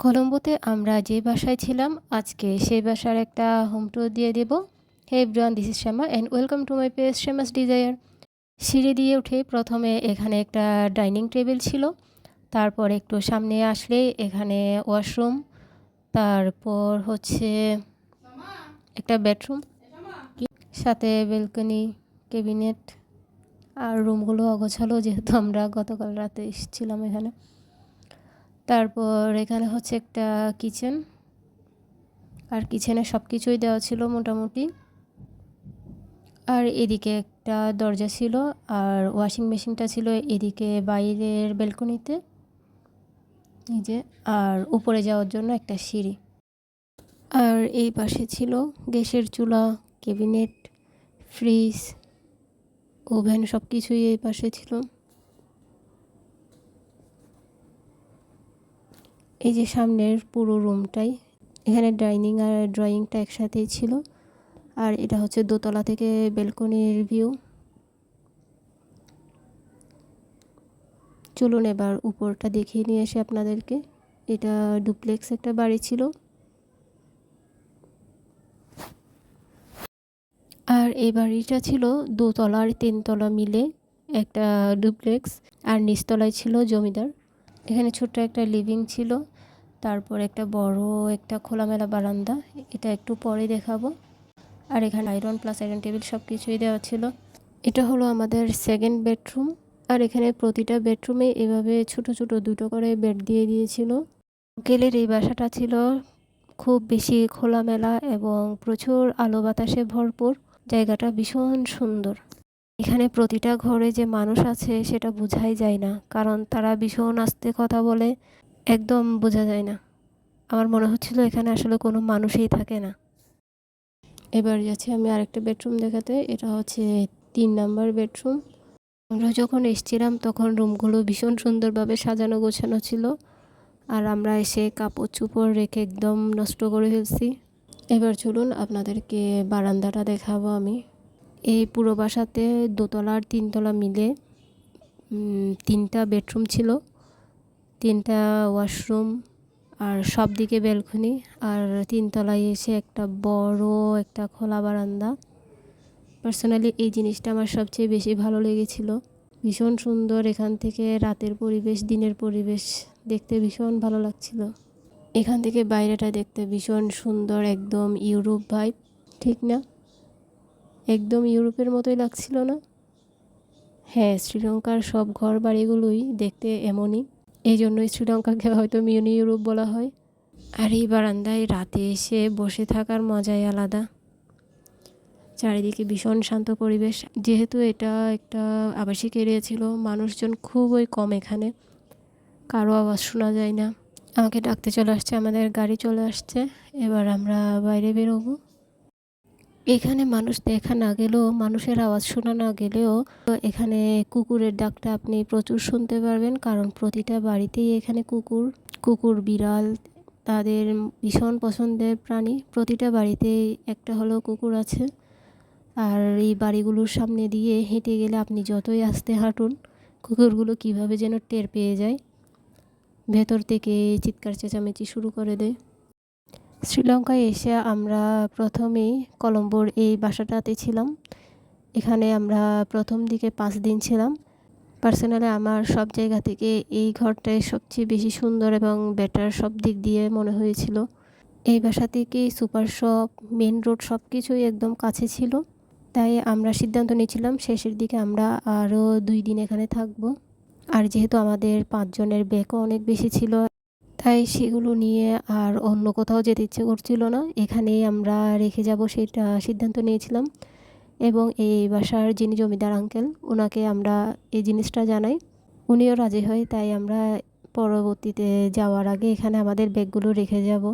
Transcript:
কলম্বোতে আমরা যে বাসায় ছিলাম, আজকে সেই বাসার একটা হোম ট্যুর দিয়ে দেব। Hey bran this is Shyama and welcome to my page Shyama's desire সিঁড়ি দিয়ে উঠে প্রথমে এখানে একটা ডাইনিং টেবিল ছিল। তারপর একটু সামনে আসলে এখানে ওয়াশরুম। তারপর হচ্ছে একটা বেডরুম। সাথে বেলকনি ক্যাবিনেট আর রুমগুলো অগোছালো যেহেতু আমরা গতকাল রাতে এসেছিলাম এখানে। তারপর এখানে হচ্ছে একটা কিচেন আর কিচেনে সব কিছুই দেওয়া ছিল মোটামুটি। আর এদিকে একটা দরজা ছিল আর ওয়াশিং মেশিনটা ছিল এদিকে বাইরের বেলকনিতে এই যে, আর উপরে যাওয়ার জন্য একটা সিঁড়ি। আর এই পাশে ছিল গ্যাসের চুলা ক্যাবিনেট ফ্রিজ ওভেন সব কিছুই এই পাশে ছিল। এই যে সামনের পুরো রুমটাই এখানে ডাইনিং আর ড্রয়িংটা একসাথেই ছিল। আর এটা হচ্ছে দোতলা থেকে বেলকনির ভিউ চলুন এবার উপরটা দেখিয়ে নিয়ে এসে আপনাদেরকে। এটা ডুপ্লেক্স একটা বাড়ি ছিল। আর এই বাড়িটা ছিল দোতলা আর তিনতলা মিলে একটা ডুপ্লেক্স আর নিচতলায় ছিল জমিদার। এখানে ছোট্ট একটা লিভিং ছিল। তারপর একটা বড় একটা খোলামেলা বারান্দা, এটা একটু পরে দেখাবো। আর এখানে আয়রন প্লাস আয়রন টেবিল সব কিছুই দেওয়া ছিল। এটা হলো আমাদের সেকেন্ড বেডরুম আর এখানে প্রতিটা বেডরুমে এভাবে ছোট ছোট দুটো করে বেড দিয়ে দিয়েছিল। গেলের এই বাসাটা ছিল খুব বেশি খোলামেলা এবং প্রচুর আলো বাতাসে ভরপুর। জায়গাটা ভীষণ সুন্দর। এখানে প্রতিটা ঘরে যে মানুষ আছে সেটা বোঝাই যায় না, কারণ তারা ভীষণ আস্তে কথা বলে। একদম বোঝা যায় না। আমার মনে হচ্ছিল এখানে আসলে কোনো মানুষই থাকে না। এবার যাচ্ছি আমি আরেকটা বেডরুম দেখাতে। এটা হচ্ছে তিন নাম্বার বেডরুম। আমরা যখন এসছিলাম তখন রুমগুলো ভীষণ সুন্দরভাবে সাজানো গোছানো ছিল। আর আমরা এসে কাপড় চুপড় রেখে একদম নষ্ট করে ফেলছি। এবার চলুন আপনাদেরকে বারান্দাটা দেখাবো আমি। এই পুরো বাসাতে দোতলা আর তিনতলা মিলে তিনটা বেডরুম ছিল। তিনটা ওয়াশরুম আর সব দিকে ব্যালকনি আর তিনতলায় এসে একটা বড় একটা খোলা বারান্দা। পার্সোনালি এই জিনিসটা আমার সবচেয়ে বেশি ভালো লেগেছিল। ভীষণ সুন্দর এখান থেকে রাতের পরিবেশ, দিনের পরিবেশ দেখতে ভীষণ ভালো লাগছিল। এখান থেকে বাইরেটা দেখতে ভীষণ সুন্দর, একদম ইউরোপ ভাইব ঠিক না? একদম ইউরোপের মতোই লাগছিল না? হ্যাঁ শ্রীলঙ্কার সব ঘর বাড়িগুলোই দেখতে এমনই। এই জন্যই শ্রীলঙ্কাকে হয়তো মিউনি ইউরোপ বলা হয়। আর এই বারান্দায় রাতে এসে বসে থাকার মজাই আলাদা। চারিদিকে ভীষণ শান্ত পরিবেশ। যেহেতু এটা একটা আবাসিক এরিয়া ছিল, মানুষজন খুবই কম এখানে। কারও আওয়াজ শোনা যায় না। আমাকে ডাকতে চলে আসছে, আমাদের গাড়ি চলে আসছে। এবার আমরা বাইরে বেরোবো। এখানে মানুষ দেখা না গেলেও, মানুষের আওয়াজ শোনা না গেলেও, এখানে কুকুরের ডাকটা আপনি প্রচুর শুনতে পারবেন। কারণ প্রতিটা বাড়িতেই এখানে কুকুর কুকুর, বিড়াল, তাদের ভীষণ পছন্দের প্রাণী। প্রতিটা বাড়িতেই একটা হলেও কুকুর আছে। আর এই বাড়িগুলোর সামনে দিয়ে হেঁটে গেলে আপনি যতই আসতে হাঁটুন, কুকুরগুলো কীভাবে যেন টের পেয়ে যায়। ভেতর থেকে চিৎকার চেঁচামেচি শুরু করে দেয়। শ্রীলঙ্কায় এসে আমরা প্রথমেই কলম্বোর এই বাসাটাতে ছিলাম। এখানে আমরা প্রথম দিকে পাঁচ দিন ছিলাম। পার্সোনালি আমার সব জায়গা থেকে এই ঘরটাই সবচেয়ে বেশি সুন্দর এবং বেটার সব দিক দিয়ে মনে হয়েছিল। এই বাসা থেকে সুপার শপ মেন রোড সব কিছুই একদম কাছে ছিল। তাই আমরা সিদ্ধান্ত নিয়েছিলাম শেষের দিকে আমরা আরও দুই দিন এখানে থাকব। আর যেহেতু আমাদের পাঁচজনের ব্যাগও অনেক বেশি ছিল তাই সেগুলো নিয়ে আর অন্য কোথাও যেতে ইচ্ছে করছিল না। এখানেই আমরা রেখে যাব সেটা সিদ্ধান্ত নিয়েছিলাম। এবং এই বাসার যিনি জমিদার আঙ্কেল ওনাকে আমরা এই জিনিসটা জানাই। উনিও রাজি হয়, তাই আমরা পরবর্তীতে যাওয়ার আগে এখানে আমাদের ব্যাগগুলো রেখে যাব।